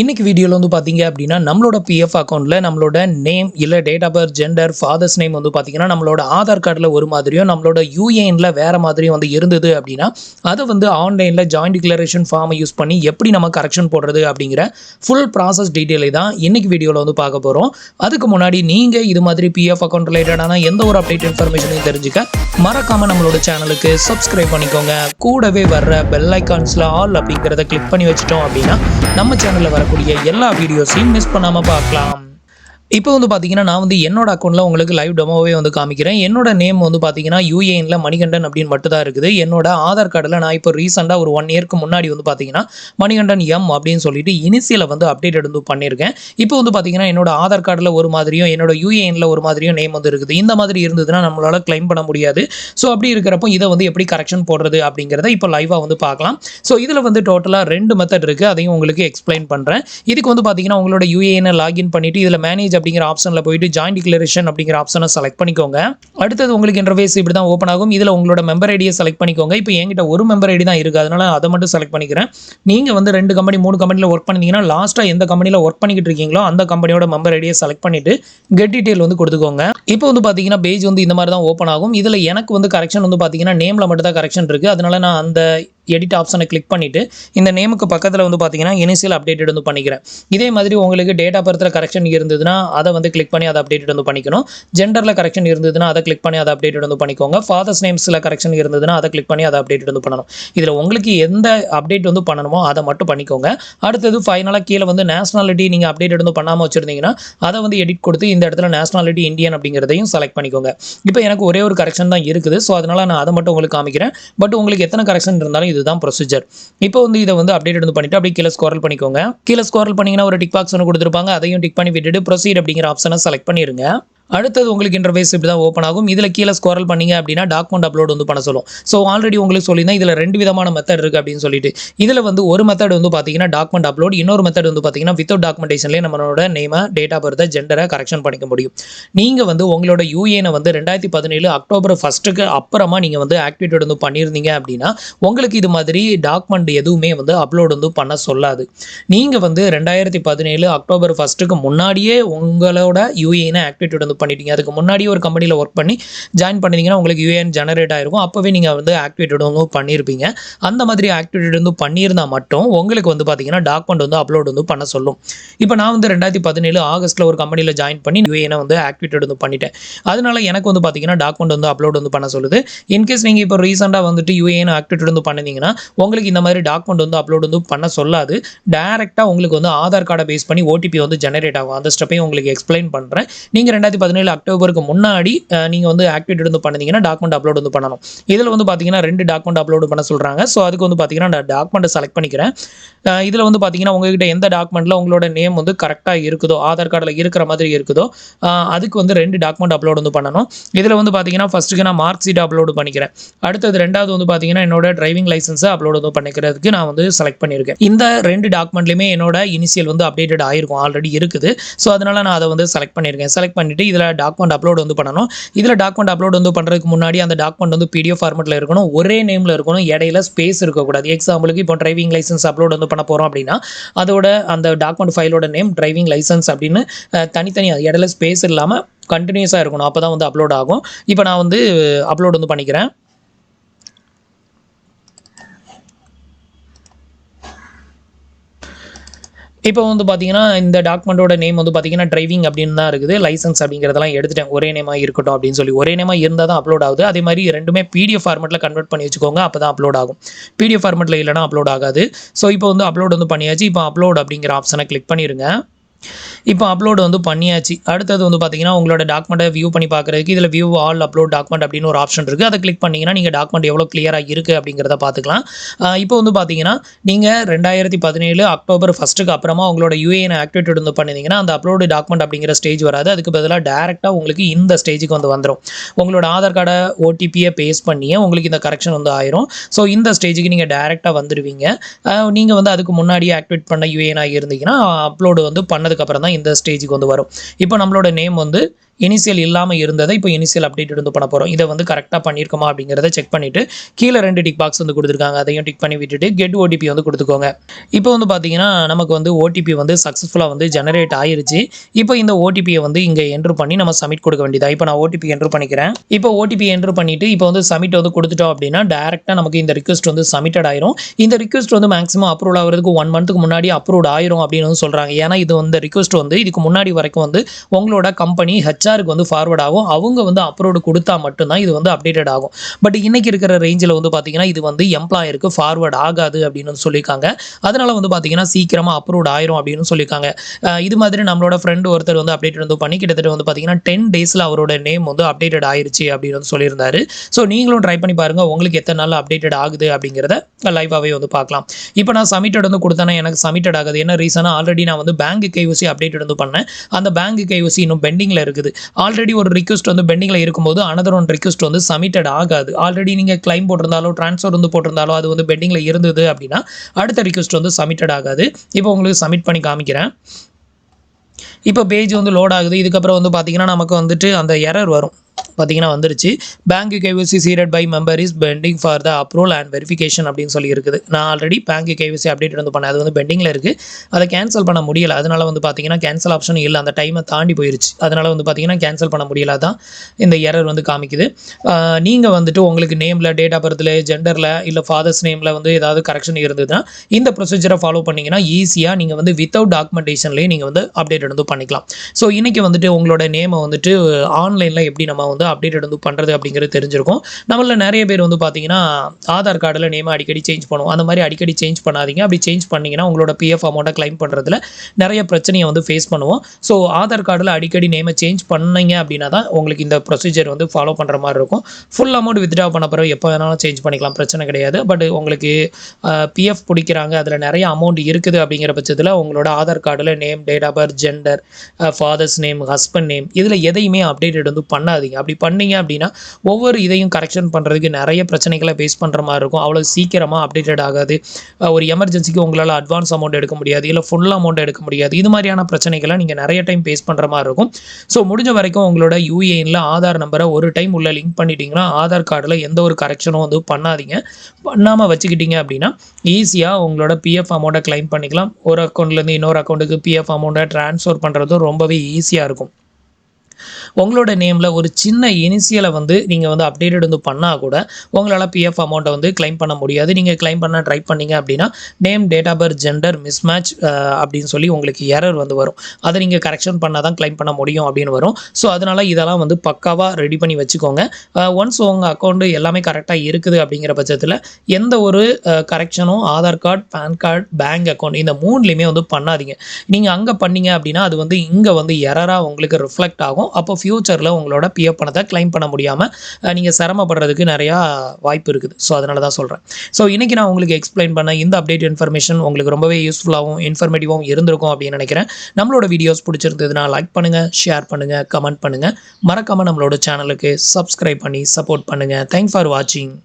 இன்னைக்கு வீடியோவில் வந்து பார்த்தீங்க அப்படின்னா நம்மளோட பிஎஃப் அக்கௌண்ட்டில் நம்மளோட நேம் இல்லை date of birth gender father's name வந்து பார்த்தீங்கன்னா நம்மளோட ஆதார் கார்டில் ஒரு மாதிரியும் நம்மளோட யூஏஎனில் வேறு மாதிரியும் வந்து இருந்தது அப்படின்னா அதை வந்து ஆன்லைனில் ஜாயிண்ட் டிக்ளரேஷன் ஃபார்மை யூஸ் பண்ணி எப்படி நம்ம கரெக்ஷன் போடுறது அப்படிங்கிற ஃபுல் ப்ராசஸ் டீட்டெயிலை தான் இன்னைக்கு வீடியோவில் வந்து பார்க்க போகிறோம் அதுக்கு முன்னாடி நீங்கள் இது மாதிரி பிஎஃப் அக்கௌண்ட் ரிலேட்டடான எந்த ஒரு அப்டேட் இன்ஃபர்மேஷனையும் தெரிஞ்சுக்க மறக்காமல் நம்மளோட சேனலுக்கு சப்ஸ்கிரைப் பண்ணிக்கோங்க. கூடவே வர்ற பெல் ஐக்கான்ஸில் ஆல் அப்படிங்கிறத கிளிக் பண்ணி வச்சிட்டோம் அப்படின்னா நம்ம சேனலில் வரக்கூடிய எல்லா வீடியோஸையும் மிஸ் பண்ணாமல் பார்க்கலாம். இப்போ வந்து பார்த்தீங்கன்னா நான் வந்து என்னோட அக்கௌண்ட்டில் உங்களுக்கு லைவ் டெமோவே வந்து காமிக்கிறேன். என்னோட நேம் வந்து பார்த்தீங்கன்னா யூஏஎனில் மணிகண்டன் அப்படின்னு மட்டும் தான் இருக்குது. என்னோட ஆதார் கார்டில் நான் இப்போ ரீசெண்டாக ஒரு ஒன் இயர்க்கு முன்னாடி வந்து பார்த்தீங்கன்னா மணிகண்டன் எம் அப்படின்னு சொல்லிட்டு இனிஷியலை வந்து அப்டேட் வந்து பண்ணியிருக்கேன். இப்போ வந்து பார்த்தீங்கன்னா என்னோட ஆதார் கார்டில் ஒரு மாதிரியும் என்னோட யூஏஎனில் ஒரு மாதிரியும் நேம் வந்து இருக்குது. இந்த மாதிரி இருந்ததுன்னா நம்மளால் க்ளைம் பண்ண முடியாது. ஸோ அப்படி இருக்கிறப்போ இதை வந்து எப்படி கரெக்ஷன் போடுறது அப்படிங்கிறத இப்போ லைவாக வந்து பார்க்கலாம். ஸோ இதில் வந்து டோட்டலாக ரெண்டு மெத்தட் இருக்குது அதையும் உங்களுக்கு எக்ஸ்பிளைன் பண்ணுறேன் இதுக்கு வந்து பார்த்தீங்கன்னா உங்களோட யூஏஎனை லாகின் பண்ணிவிட்டு இதில் மேனேஜ் அப்படிங்கிற ஆப்ஷனில் போயிட்டு ஜாயின் டிக்ளரேஷன் அப்படிங்கிற ஆப்ஷனை செலக்ட் பண்ணிக்கோங்க. அடுத்தது உங்களுக்கு இன்டர்ஃபேஸ் இப்படி தான் ஓப்பன் ஆகும். இதில் உங்களோட மெம்பர் ஐடியை செலக்ட் பண்ணிக்கோங்க. இப்போ என்கிட்ட ஒரு மெம்பர் ஐடி தான் இருக்குது அதனால அதை மட்டும் செலக்ட் பண்ணிக்கிறேன். நீங்கள் வந்து ரெண்டு கம்பெனி மூணு கம்பெனியில் ஒர்க் பண்ணிங்கன்னா லாஸ்ட்டாக எந்த கம்பெனியில் ஒர்க் பண்ணிக்கிட்டு இருக்கீங்களோ அந்த கம்பெனியோட மெம்பர் ஐடியை செலக்ட் பண்ணிட்டு கெட் டீட்டெயில் வந்து கொடுத்துக்கோங்க. இப்போ வந்து பார்த்தீங்கன்னா பேஜ் வந்து இந்த மாதிரி தான் ஓப்பன் ஆகும். இதில் எனக்கு வந்து கரெக்ஷன் வந்து பார்த்தீங்கன்னா நேமில் மட்டும் தான் கரெக்ஷன் இருக்குது அதனால நான் அந்த எடிட் ஆப்ஷனை கிளிக் பண்ணிவிட்டு இந்த நேமுக்கு பக்கத்தில் வந்து பார்த்தீங்கன்னா இனிஷியல் அப்டேட்டட் வந்து பண்ணிக்கிறேன். இதே மாதிரி உங்களுக்கு டேட் ஆஃப் பர்த்தில் கரெக்ஷன் இருந்ததுன்னா அதை வந்து கிளிக் பண்ணி அதை அப்டேட் வந்து பண்ணிக்கணும். ஜெண்டரில் கரெக்ஷன் இருந்ததுன்னா அதை கிளிக் பண்ணி அதை அப்டேட் வந்து பண்ணிக்கோங்க. ஃபாதர்ஸ் நேம்ஸில் கரெக்ஷன் இருந்ததுன்னா அதை கிளிக் பண்ணி அதை அப்டேட் வந்து பண்ணணும். இதில் உங்களுக்கு எந்த அப்டேட் வந்து பண்ணணுமோ அதை மட்டும் பண்ணிக்கோங்க. அடுத்தது ஃபைனலாக கீழே வந்து நேஷனாலிட்டி நீங்கள் அப்டேட் வந்து பண்ணாமல் வச்சுருந்தீங்கன்னா அதை வந்து எடிட் கொடுத்து இந்த இடத்துல நேஷனாலிட்டி இந்தியன் அப்படிங்கிறதையும் செலக்ட் பண்ணிக்கோங்க. இப்போ எனக்கு ஒரே ஒரு கரெக்ஷன் தான் இருக்குது. ஸோ அதனால் நான் அதை மட்டும் உங்களுக்கு காமிக்கிறேன். பட் உங்களுக்கு எத்தனை கரெக்ஷன் இருந்தாலும் இதுதான் ப்ரொசீஜர் இப்போ வந்து இதை வந்து அப்டேட் வந்து பண்ணிவிட்டு அப்படியே கீழே ஸ்கோரல் பண்ணிக்கோங்க. கீழே ஸ்கோரல் பண்ணிங்கன்னா ஒரு டிக் பாக்ஸ் ஒன்று கொடுத்துருப்பாங்க. அதையும் டிக் பண்ணி விட்டுட்டு ப்ரொசீட் அப்படிங்கிற ஆப்ஷனை செலக்ட் பண்ணிடுங்க அடுத்தது உங்களுக்கு இன்டர்ஃபேஸ் இப்படி தான் ஓப்பன் ஆகும். இதில் கீழே ஸ்கோரல் பண்ணீங்க அப்படின்னா டாக்குமெண்ட் அப்லோட் வந்து பண்ண சொல்லும். ஸோ ஆல்ரெடி உங்களுக்கு சொல்லியிருந்தேன் இதில் ரெண்டு விதமான மெத்தட் இருக்குது அப்படின்னு சொல்லிட்டு. இதில் வந்து ஒரு மெத்தட் வந்து பார்த்தீங்கன்னா டாக்குமெண்ட் அப்லோட் இன்னொரு மெத்தட் வந்து பார்த்தீங்கன்னா வித்தவுட் டாக்குமெண்டேஷன்லேயே நம்மளோட நேமை டேட் ஆஃப் பர்த்தை ஜெண்டரை கரெக்ஷன் பண்ணிக்க முடியும். நீங்கள் வந்து உங்களோட யூஏனை வந்து ரெண்டாயிரத்தி பதினேழு அக்டோபர் ஃபஸ்ட்டுக்கு அப்புறமா நீங்கள் வந்து ஆக்டிவேட் வந்து பண்ணியிருந்தீங்க அப்படின்னா உங்களுக்கு இது மாதிரி டாக்குமெண்ட் எதுவுமே வந்து அப்லோட் வந்து பண்ண சொல்லாது. நீங்கள் வந்து ரெண்டாயிரத்தி பதினேழு அக்டோபர் ஃபஸ்ட்டுக்கு முன்னாடியே உங்களோட யூஏனை ஆக்டிவேட் வந்து பண்ணிட்டீங்க. அதுக்கு முன்னாடி ஒரு கம்பெனியில் ஒர்க் பண்ணி ஜாயின் பண்ணிட்டீங்கன்னா உங்களுக்கு யூஏஎன் ஜெனரேட் ஆயிருக்கும். அப்போவே நீங்கள் வந்து ஆக்டிவேட்டட் வந்து பண்ணியிருப்பீங்க அந்த மாதிரி ஆக்டிவேட்டட் வந்து பண்ணியிருந்தா மட்டும் உங்களுக்கு வந்து பார்த்தீங்கன்னா டாக்குமெண்ட் வந்து அப்லோட் வந்து பண்ண சொல்லும். இப்போ நான் வந்து ரெண்டாயிரத்தி பதினேழு ஆகஸ்ட்டில் ஒரு கம்பெனியில் ஜாயின் பண்ணி யூஏனை வந்து ஆக்டிவேட்டட் வந்து பண்ணிட்டேன். அதனால எனக்கு வந்து பார்த்தீங்கன்னா டாக்குமெண்ட் வந்து அப்லோட் வந்து பண்ண சொல்லுது. இன்கேஸ் நீங்கள் இப்போ ரீசெண்டாக வந்துட்டு யூஏஎன் ஆக்டிவேட்டட் வந்து பண்ணிங்கன்னா உங்களுக்கு இந்த மாதிரி டாக்குமெண்ட் வந்து அப்லோட் வந்து பண்ண சொல்லாது. டேரெக்டாக உங்களுக்கு வந்து ஆதார் கார்டை பேஸ் பண்ணி ஓடிபி வந்து ஜெனரேட் ஆகும். அந்த ஸ்டெப்பையும் உங்களுக்கு எக்ஸ்பிளைன் பண்ணுறேன் நீங்கள் ரெண்டாயிரத்தி பதினேழு அக்டோபருக்கு முன்னாடி நீங்கள் வந்து ஆக்டிவேட் வந்து பண்ணிங்கன்னா டாக்குமெண்ட் அப்லோட் வந்து பண்ணணும். இதில் வந்து பார்த்தீங்கன்னா ரெண்டு டாக்குமெண்ட் அப்லோட் பண்ண சொல்கிறாங்க ஸோ அதுக்கு வந்து பார்த்தீங்கன்னா நான் டாக்குமெண்ட்டை செலக்ட் பண்ணிக்கிறேன். இதில் வந்து பார்த்தீங்கன்னா உங்ககிட்ட எந்த டாக்குமெண்ட்டில் உங்களோட நேம் வந்து கரெக்டாக இருக்குதோ ஆதார் கார்டில் இருக்கிற மாதிரி இருக்குதோ அதுக்கு வந்து ரெண்டு டாக்குமெண்ட் அப்லோட் வந்து பண்ணணும். இதில் வந்து பார்த்தீங்கன்னா ஃபஸ்ட்டுக்கு நான் மார்க் ஷீட் அப்லோடு பண்ணிக்கிறேன். அடுத்தது ரெண்டாவது வந்து பார்த்தீங்கன்னா என்னோட டிரைவிங் லைசன்ஸை அப்லோட் வந்து பண்ணிக்கிறதுக்கு நான் வந்து செலக்ட் பண்ணியிருக்கேன். இந்த ரெண்டு டாக்குமெண்ட்லையுமே என்னோட இனிஷியல் வந்து அப்டேட்டட் ஆயிருக்கும் ஆல்ரெடி இருக்குது. ஸோ அதனால் நான் அதை வந்து செலக்ட் பண்ணியிருக்கேன். செலக்ட் பண்ணிவிட்டு இதில் டாக்குமெண்ட் அப்லோட் வந்து பண்ணணும். இதில் டாக்குமெண்ட் அப்லோட் வந்து பண்ணுறதுக்கு முன்னாடி அந்த டாக்குமெண்ட் வந்து பிடிஎஃப் ஃபார்மெட்டில் இருக்கணும். ஒரே நேமில் இருக்கணும். இடையில ஸ்பேஸ் இருக்கக்கூடாது. எக்ஸாம்பிளுக்கு இப்போ டிரைவிங் லைசன்ஸ் அப்லோட் வந்து பண்ண போகிறோம் அப்படின்னா அதோட அந்த டாக்குமெண்ட் ஃபைலோட நேம் டிரைவிங் லைசன்ஸ் அப்படின்னு தனித்தனியாக இடையில ஸ்பேஸ் இல்லாமல் கண்டினியூஸாக இருக்கணும். அப்போ தான் வந்து அப்லோட் ஆகும். இப்போ நான் வந்து அப்லோட் வந்து பண்ணிக்கிறேன். இப்போ வந்து பார்த்தீங்கன்னா இந்த டாக்குமெண்ட்டோட நேம் வந்து பார்த்தீங்கன்னா டிரைவிங் அப்படின்னு தான் இருக்குது. லைசன்ஸ் அப்படிங்கிறதெல்லாம் எடுத்துட்டேன். ஒரே நேமாக இருக்கட்டும் அப்படின்னு சொல்லி. ஒரே நேமாக இருந்தால் தான் அப்லோட் ஆகுது. அதே மாதிரி ரெண்டுமே பிடிஎஃப் ஃபார்மெட்டில் கன்வெர்ட் பண்ணி வச்சுக்கோங்க. அப்போ தான் அப்லோட் ஆகும் பிடிஎஃப் ஃபார்மெட்டில் இல்லைனா அப்லோட் ஆகாது. ஸோ இப்போ வந்து அப்லோட் வந்து பண்ணியாச்சு. இப்போ அப்லோட் அப்படிங்கிற ஆப்ஷனை கிளிக் பண்ணிடுங்க இப்போ அப்லோடு வந்து பண்ணியாச்சு. அடுத்தது வந்து பார்த்தீங்கன்னா உங்களோட டாக்குமெண்ட்டை வியூ பண்ணி பார்க்குறதுக்கு இதில் வியூ ஆல் அப்லோட் டாக்குமெண்ட் அப்படின்னு ஒரு ஆப்ஷன் இருக்குது அதை கிளிக் பண்ணிங்கன்னா நீங்கள் டாக்குமெண்ட் எவ்வளோ கிளியராக இருக்குது அப்படிங்கிறத பார்த்துக்கலாம் இப்போ வந்து பார்த்தீங்கன்னா நீங்கள் ரெண்டாயிரத்தி பதினேழு அக்டோபர் ஃபஸ்ட்டுக்கு அப்புறமா உங்களோட யூஏஎன் ஆக்டிவேட் வந்து பண்ணிங்கன்னா அந்த அப்லோடு டாக்குமெண்ட் அப்படிங்கிற ஸ்டேஜ் வராது. அதுக்கு பதிலாக டேரெக்டாக உங்களுக்கு இந்த ஸ்டேஜுக்கு வந்து வந்துடும் உங்களோட ஆதார் கார்டை ஓடிபியை பேஸ் பண்ணியே உங்களுக்கு இந்த கரெக்ஷன் வந்து ஆயிரும். ஸோ இந்த ஸ்டேஜுக்கு நீங்கள் டேரெக்டாக வந்துடுவீங்க நீங்கள் வந்து அதுக்கு முன்னாடியே ஆக்டிவேட் பண்ண யூஏஎன் ஆகி இருந்தீங்கன்னா அப்லோடு வந்து பண்ண பண்ணதுக்கப்புறம் தான் இந்த ஸ்டேஜுக்கு வந்து வரும். இப்போ நம்மளோட நேம் வந்து இனிஷியல் இல்லாமல் இருந்ததை இப்போ இனிஷியல் அப்டேட் வந்து பண்ண போகிறோம் இதை வந்து கரெக்டாக பண்ணியிருக்கோமா அப்படிங்கிறத செக் பண்ணிவிட்டு கீழே ரெண்டு டிக் பாக்ஸ் வந்து கொடுத்துருக்காங்க. அதையும் டிக் பண்ணி விட்டுட்டு கெட் ஓடிபி வந்து கொடுத்துக்கோங்க. இப்போ வந்து பார்த்தீங்கன்னா நமக்கு வந்து ஓடிபி வந்து சக்ஸஸ்ஃபுல்லாக வந்து ஜெனரேட் ஆயிருச்சு. இப்போ இந்த ஓடிபியை வந்து இங்கே என்ட்ரு பண்ணி நம்ம சப்மிட் கொடுக்க வேண்டியதாக இப்போ நான் ஓடிபி என்ட்ரு பண்ணிக்கிறேன். இப்போ ஓடிபி என்ட்ரு பண்ணிவிட்டு இப்போ வந்து சப்மிட் வந்து கொடுத்துட்டோம் அப்படின்னா டேரெக்டாக நமக்கு இந்த ரிக்வஸ்ட் வந்து சப்மிட்டட் ஆயிரும். இந்த ரிக்வஸ்ட் வந்து மேக்ஸிமம் அப்ரூவ் ஆகிறதுக்கு ஒன் மந்த்துக்கு முன்னாடி அப்ரூவ் ஆயிரும் அப்படின்னு வந்து சொல்கிறாங்க ஏன்னா இது வந்து ரிக்வஸ்ட் வந்து இதுக்கு முன்னாடி வரைக்கும் வந்து உங்களோட கம்பெனி ஹெச்ஆருக்கு வந்து ஃபார்வர்ட் ஆகும். அவங்க வந்து அப்ரோடு கொடுத்தா மட்டும்தான் இது வந்து அப்டேட்டட் ஆகும். பட் இன்னைக்கு இருக்கிற ரேஞ்சில் வந்து பார்த்தீங்கன்னா இது வந்து எம்ப்ளாயருக்கு ஃபார்வர்ட் ஆகாது அப்படின்னு வந்து சொல்லியிருக்காங்க. அதனால வந்து பார்த்தீங்கன்னா சீக்கிரமாக அப்ரூவ்ட் ஆயிரும் அப்படின்னு சொல்லியிருக்காங்க. இது மாதிரி நம்மளோட ஃப்ரெண்டு ஒருத்தர் வந்து அப்டேட் வந்து பண்ணி கிட்டத்தட்ட வந்து பார்த்தீங்கன்னா டென் டேஸில் அவரோட நேம் வந்து அப்டேட்டட் ஆயிருச்சு அப்படின்னு வந்து சொல்லியிருந்தாரு. ஸோ நீங்களும் ட்ரை பண்ணி பாருங்கள் உங்களுக்கு எத்தனை நாள் அப்டேட்டட் ஆகுது அப்படிங்கிறத லைவாகவே வந்து பார்க்கலாம். இப்போ நான் சப்மிட்டட் வந்து கொடுத்தேன்னா எனக்கு சப்மிட்டட் ஆகுது. என்ன ரீசனாக ஆல்ரெடி நான் வந்து பேங்க் கைவசி அப்டேட் வந்து பண்ணேன். அந்த பேங்க் கைவசி இன்னும் பெண்டிங்கில் இருக்குது. ஆல்ரெடி ஒரு ரிக்வஸ்ட் வந்து பெண்டிங்கில் இருக்கும்போது அனதர் ஒன் ரிக்வஸ்ட் வந்து சப்மிட்டட் ஆகாது. ஆல்ரெடி நீங்கள் கிளைம் போட்டிருந்தாலோ ட்ரான்ஸ்ஃபர் வந்து போட்டிருந்தாலோ அது வந்து பெண்டிங்கில் இருந்தது அப்படின்னா அடுத்த ரிக்வஸ்ட் வந்து சப்மிட்டட் ஆகாது. இப்போ உங்களுக்கு சப்மிட் பண்ணி காமிக்கிறேன். இப்போ பேஜ் வந்து லோட் ஆகுது. இதுக்கப்புறம் வந்து பார்த்தீங்கன்னா நமக்கு வந்துட்டு அந்த எரர் வரும். பார்த்தீங்கன்னா வந்துருச்சு. Bank KYC seeded by member is pending for the approval and verification அப்படின்னு சொல்லி இருக்குது. நான் ஆல்ரெடி பேங்க் கேவிசி அப்டேட் வந்து பண்ணேன். அது வந்து பெண்டிங்கில் இருக்குது அதை கேன்சல் பண்ண முடியலை. அதனால் வந்து பார்த்தீங்கன்னா கேன்சல் ஆப்ஷன் இல்லை. அந்த டைமை தாண்டி போயிருச்சு. அதனால் வந்து பார்த்தீங்கன்னா கேன்சல் பண்ண முடியல. தான் இந்த எரர் வந்து காமிக்குது. நீங்கள் வந்துட்டு உங்களுக்கு நேமில் டேட் ஆஃப் பர்த்தில் ஜெண்டரில் இல்லை ஃபாதர்ஸ் நேமில் வந்து ஏதாவது கரெக்ஷன் இருந்ததுன்னா இந்த ப்ரொசீஜரை ஃபாலோ பண்ணிங்கன்னா ஈஸியாக நீங்கள் வந்து வித்தவுட் டாக்குமெண்டேஷன்லேயே நீங்கள் வந்து அப்டேட் வந்து பண்ணிக்கலாம். ஸோ இன்றைக்கி வந்துட்டு உங்களோட நேமை வந்துட்டு ஆன்லைனில் எப்படி நம்ம வந்து அப்டேட் வந்து பண்ணுறது அப்படிங்கிறது தெரிஞ்சிருக்கும். நம்மள நிறைய பேர் வந்து பார்த்தீங்கன்னா ஆதார் கார்டில் நேம் அடிக்கடி சேஞ்ச் பண்ணுவோம். அந்த மாதிரி அடிக்கடி சேஞ்ச் பண்ணாதீங்க. அப்படி சேஞ்ச் பண்ணிங்கன்னா உங்களோட பிஎஃப் அமௌண்ட்டை க்ளைம் பண்ணுறதுல நிறைய பிரச்சனையை வந்து ஃபேஸ் பண்ணுவோம். ஸோ ஆதார் கார்டில் அடிக்கடி நேமை சேஞ்ச் பண்ணீங்க அப்படின்னா தான் உங்களுக்கு இந்த ப்ரொசீஜர் வந்து ஃபாலோ பண்ணுற மாதிரி இருக்கும். ஃபுல் அமௌண்ட் வித்ட்ரா பண்ண பிறகு எப்போ வேணாலும் சேஞ்ச் பண்ணிக்கலாம். பிரச்சனை கிடையாது. பட் உங்களுக்கு பிஎஃப் பிடிக்கிறாங்க. அதில் நிறைய அமௌண்ட் இருக்குது அப்படிங்கிற பட்சத்தில் உங்களோட ஆதார் கார்டில் name date of birth gender father's name husband name இதில் எதையுமே அப்டேட்டட் வந்து பண்ணாதீங்க. அப்படி பண்ணீங்க அப்படின்னா ஒவ்வொரு இதையும் கரெக்ஷன் பண்ணுறதுக்கு நிறைய பிரச்சனைகளை ஃபேஸ் பண்ணுற மாதிரி இருக்கும். அவ்வளோ சீக்கிரமாக அப்டேட்டட் ஆகாது. ஒரு எமர்ஜென்சிக்கு உங்களால் அட்வான்ஸ் அமௌண்ட் எடுக்க முடியாது. இல்லை ஃபுல் அமௌண்ட் எடுக்க முடியாது. இது மாதிரியான பிரச்சனைகளை நீங்கள் நிறைய டைம் ஃபேஸ் பண்ணுற மாதிரி இருக்கும். ஸோ முடிஞ்ச வரைக்கும் உங்களோட யூஏஎனில் ஆதார் நம்பரை ஒரு டைம் உள்ள லிங்க் பண்ணிட்டீங்கன்னா ஆதார் கார்டில் எந்த ஒரு கரெக்ஷனும் வந்து பண்ணாதீங்க. பண்ணாமல் வச்சுக்கிட்டீங்க அப்படின்னா ஈஸியாக உங்களோட பிஎஃப் அமௌண்ட்டை க்ளைம் பண்ணிக்கலாம். ஒரு அக்கௌண்ட்லேருந்து இன்னொரு அக்கௌண்ட்டுக்கு பிஎஃப் அமௌண்ட்டை ட்ரான்ஸ்ஃபர் பண்ணுறதும் ரொம்பவே ஈஸியாக இருக்கும். உங்களோட நேமில் ஒரு சின்ன இனிஷியலை வந்து நீங்கள் வந்து அப்டேட்டட் வந்து பண்ணால் கூட உங்களால் பிஎஃப் அமௌண்ட்டை வந்து கிளைம் பண்ண முடியாது. நீங்கள் க்ளைம் பண்ண ட்ரை பண்ணீங்க அப்படின்னா name date of birth gender mismatch அப்படின்னு சொல்லி உங்களுக்கு எரர் வந்து வரும். அதை நீங்கள் கரெக்ஷன் பண்ணால் தான் கிளைம் பண்ண முடியும் அப்படின்னு வரும். ஸோ அதனால் இதெல்லாம் வந்து பக்காவாக ரெடி பண்ணி வச்சுக்கோங்க. ஒன்ஸ் உங்கள் அக்கௌண்ட்டு எல்லாமே கரெக்டாக இருக்குது அப்படிங்கிற பட்சத்தில் எந்த ஒரு கரெக்ஷனும் Aadhaar card PAN card bank account இந்த மூணுலேயுமே வந்து பண்ணாதீங்க. நீங்கள் அங்கே பண்ணீங்க அப்படின்னா அது வந்து இங்கே வந்து எரராக உங்களுக்கு ரிஃப்ளெக்ட் ஆகும். அப்போ ஃப்யூச்சரில் உங்களோட பிஎஃப் பணத்தை கிளைம் பண்ண முடியாமல் நீங்கள் சிரமப்படுறதுக்கு நிறையா வாய்ப்பு இருக்குது. ஸோ அதனால தான் சொல்கிறேன் ஸோ இன்றைக்கி நான் உங்களுக்கு எக்ஸ்பிளைன் பண்ண இந்த அப்டேட் இன்ஃபர்மேஷன் உங்களுக்கு ரொம்பவே யூஸ்ஃபுல்லாகவும் இன்ஃபர்மேட்டிவாகவும் இருந்திருக்கும் அப்படின்னு நினைக்கிறேன். நம்மளோட வீடியோஸ் பிடிச்சிருந்ததுன்னா லைக் பண்ணுங்கள் ஷேர் பண்ணுங்கள் கமெண்ட் பண்ணுங்கள் மறக்காமல் நம்மளோட சேனலுக்கு சப்ஸ்கிரைப் பண்ணி சப்போர்ட் பண்ணுங்கள் தேங்க்ஸ் ஃபார் வாட்சிங்